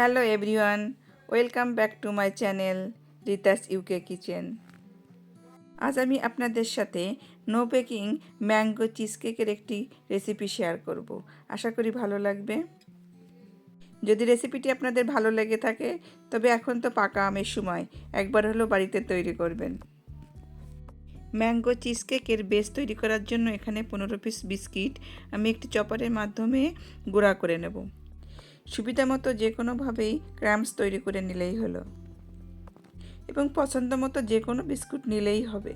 Hello everyone welcome back to my channel Rita's UK kitchen আজ আমি আপনাদের সাথে নো বেকিং ম্যাঙ্গো চিজ কেকের একটি রেসিপি শেয়ার করব। আশা করি ভালো লাগবে। যদি রেসিপিটি আপনাদের ভালো লেগে থাকে, তবে এখন তো পাকা আমের সময়, একবার হলো বাড়িতে তৈরি করবেন। ম্যাঙ্গো চিজ কেকের বেস তৈরি করার জন্য এখানে পনেরো পিস বিস্কিট আমি একটি চপারের মাধ্যমে গুঁড়া করে নেব। সুবিধা মতো যে কোনোভাবেই ক্র্যাম্পস তৈরি করে নিলেই হলো। এবং পছন্দ মতো যে কোনো বিস্কুট নিলেই হবে।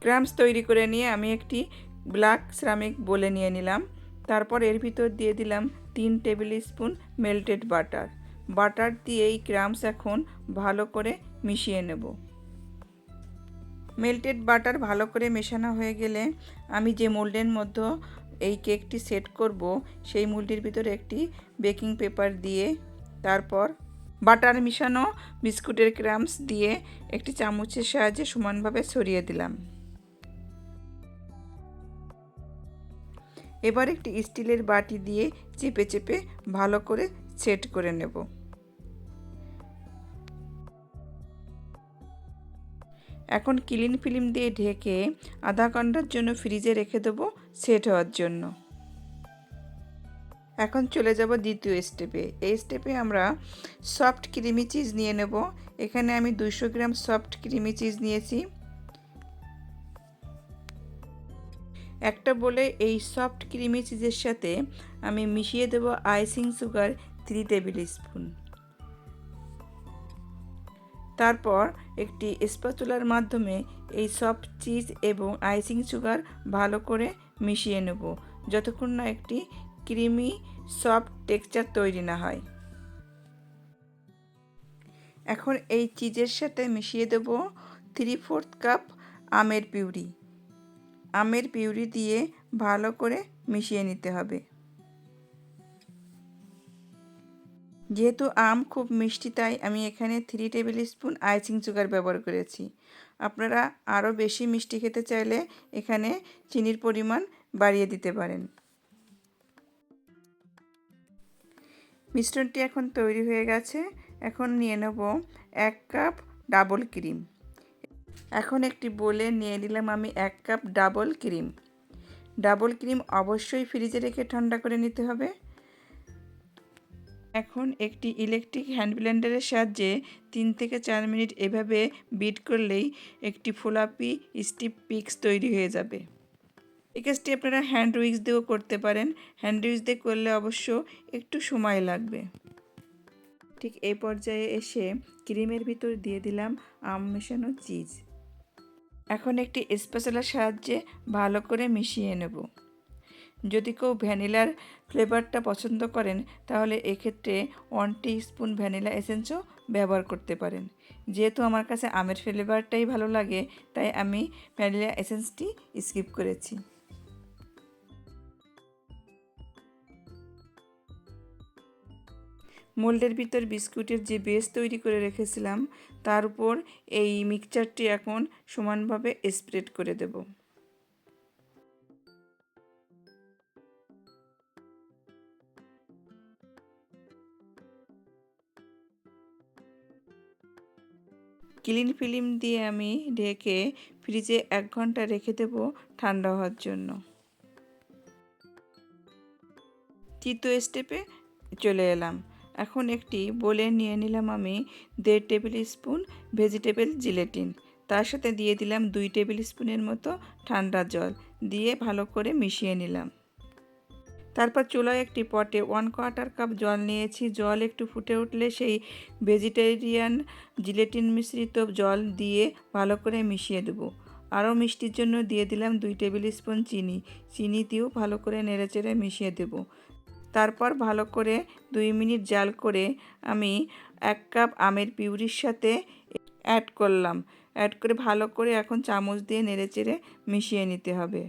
ক্র্যাম্পস তৈরি করে নিয়ে আমি একটি ব্ল্যাক সিরামিক বলে নিয়ে নিলাম। তারপর এর ভিতর দিয়ে দিলাম তিন table spoon melted butter. Butter দিয়ে এই ক্র্যাম্পস এখন ভালো করে মিশিয়ে নেব। মেল্টেড বাটার ভালো করে মেশানো হয়ে গেলে আমি যে মোল্ডের মধ্যে এই কেকটি সেট করব সেই মুলটির ভিতরে একটি বেকিং পেপার দিয়ে, তারপর বাটার মিশানো বিস্কুটের ক্রামস দিয়ে একটি চামচের সাহায্যে সমানভাবে ছড়িয়ে দিলাম। এবার একটি স্টিলের বাটি দিয়ে চেপে চেপে ভালো করে সেট করে নেব। এখন ক্লিন ফিল্ম দিয়ে ঢেকে আধা ঘণ্টার জন্য ফ্রিজে রেখে দেবো। সেট হওয়ার জন্য। এখন চলে যাব দ্বিতীয় স্টেপে। এই স্টেপে আমরা সফট ক্রিমি চিজ নিয়ে নেব। এখানে আমি দুশো গ্রাম সফট ক্রিমি চিজ নিয়েছি। একটা বলে এই সফট ক্রিমি চিজের সাথে আমি মিশিয়ে দেব icing sugar three table spoon. তারপর একটি স্পাচুলার মাধ্যমে এই সফট চিজ এবং আইসিং সুগার ভালো করে মিশিয়ে নেব, যতক্ষণ না একটি ক্রিমি সফট টেক্সচার তৈরি না হয়। এখন এই চিজের সাথে মিশিয়ে দেব থ্রি ফোর্থ কাপ আমের পিউরি। আমের পিউরি দিয়ে ভালো করে মিশিয়ে নিতে হবে। যেহেতু আম খুব মিষ্টি, তাই আমি এখানে three table spoon icing sugar ব্যবহার করেছি। আপনারা আরও বেশি মিষ্টি খেতে চাইলে এখানে চিনির পরিমাণ বাড়িয়ে দিতে পারেন। মিশ্রণটি এখন তৈরি হয়ে গেছে। এখন নিয়ে নেব এক কাপ ডাবল ক্রিম এখন একটি বলে নিয়ে নিলাম আমি এক cup double cream double cream অবশ্যই ফ্রিজে রেখে ঠান্ডা করে নিতে হবে। এখন একটি ইলেকট্রিক হ্যান্ড ব্লেন্ডারের সাহায্যে তিন থেকে চার মিনিট এভাবে বিট করলেই একটি ফোলাপি স্টিপ পিক্স তৈরি হয়ে যাবে। এই কাজটি আপনারা হ্যান্ড উইক্স দিয়েও করতে পারেন। হ্যান্ড উইক্স দিয়ে করলে অবশ্য একটু সময় লাগবে। ঠিক এই পর্যায়ে এসে ক্রিমের ভিতর দিয়ে দিলাম আম মেশানো চিজ এখন একটি স্পেশালের সাহায্যে ভালো করে মিশিয়ে নেব। যদি কেউ ভ্যানিলার ফ্লেভারটা পছন্দ করেন, তাহলে এক্ষেত্রে ওয়ান টি স্পুন ভ্যানিলা এসেন্সও ব্যবহার করতে পারেন। যেহেতু আমার কাছে আমের ফ্লেভারটাই ভালো লাগে, তাই আমি ভ্যানিলা এসেন্সটি স্কিপ করেছি। মোল্ডের ভিতর বিস্কুটের যে বেস তৈরি করে রেখেছিলাম, তার উপর এই মিক্সচারটি এখন সমানভাবে স্প্রেড করে দেব। ক্লিন ফিল্ম দিয়ে আমি ঢেকে ফ্রিজে এক ঘণ্টা রেখে দেব ঠান্ডা হওয়ার জন্য। তৃতীয় স্টেপে চলে এলাম। এখন একটি বলে নিয়ে নিলাম আমি দেড় টেবিল স্পুন ভেজিটেবল জিলেটিন। তার সাথে দিয়ে দিলাম দুই টেবিল স্পুনের মতো ঠান্ডা জল। দিয়ে ভালো করে মিশিয়ে নিলাম। তারপর চুলায় একটি পটে ওয়ান কোয়ার্টার কাপ জল নিয়েছি। জল একটু ফুটে উঠলে সেই ভেজিটেরিয়ান জিলেটিন মিশ্রিত জল দিয়ে ভালো করে মিশিয়ে দেবো। আরও মিষ্টির জন্য দিয়ে দিলাম দুই টেবিল স্পুন চিনি। চিনি দিয়েও ভালো করে নেড়েচেড়ে মিশিয়ে দেবো। তারপর ভালো করে দুই মিনিট জাল করে আমি এক কাপ আমের পিউরির সাথে অ্যাড করলাম। অ্যাড করে ভালো করে এখন চামচ দিয়ে নেড়েচেড়ে মিশিয়ে নিতে হবে।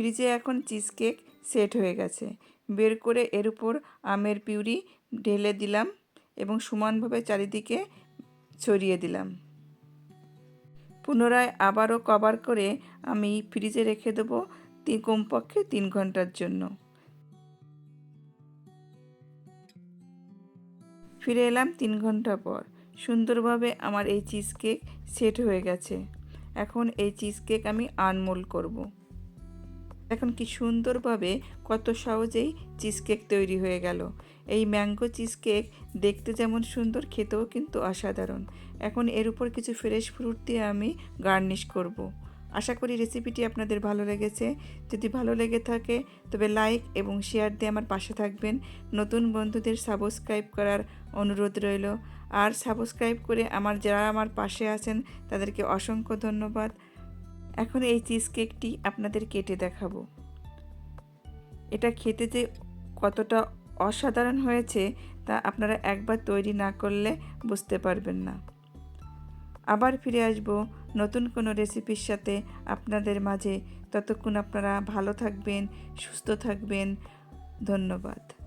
ফ্রিজে এখন চিজ কেক সেট হয়ে গেছে। বের করে এর উপর আমের পিউরি ঢেলে দিলাম এবং সমানভাবে চারিদিকে ছড়িয়ে দিলাম। পুনরায় আবারও কভার করে আমি ফ্রিজে রেখে দেবো কমপক্ষে তিন ঘণ্টার জন্য। ফিরে এলাম তিন ঘণ্টা পর। সুন্দরভাবে আমার এই চিজ কেক সেট হয়ে গেছে। এখন এই চিজ কেক আমি আনমোল করব। এখন কি সুন্দরভাবে কত সহজেই চিজ কেক তৈরি হয়ে গেল। এই ম্যাঙ্গো চিজ কেক দেখতে যেমন সুন্দর, খেতেও কিন্তু অসাধারণ। এখন এর উপর কিছু ফ্রেশ ফ্রুট দিয়ে আমি গার্নিশ করব। আশা করি রেসিপিটি আপনাদের ভালো লেগেছে। যদি ভালো লেগে থাকে, তবে লাইক এবং শেয়ার দিয়ে আমার পাশে থাকবেন। নতুন বন্ধুদের সাবস্ক্রাইব করার অনুরোধ রইল। আর সাবস্ক্রাইব করে আমার, যারা আমার পাশে আছেন, তাদেরকে অসংখ্য ধন্যবাদ। এখন এই চিজ কেকটি আপনাদের কেটে দেখাবো। এটা খেতে যে কতটা অসাধারণ হয়েছে তা আপনারা একবার তৈরি না করলে বুঝতে পারবেন না। আবার ফিরে আসব নতুন কোনো রেসিপির সাথে আপনাদের মাঝে। ততক্ষণ আপনারা ভালো থাকবেন, সুস্থ থাকবেন। ধন্যবাদ।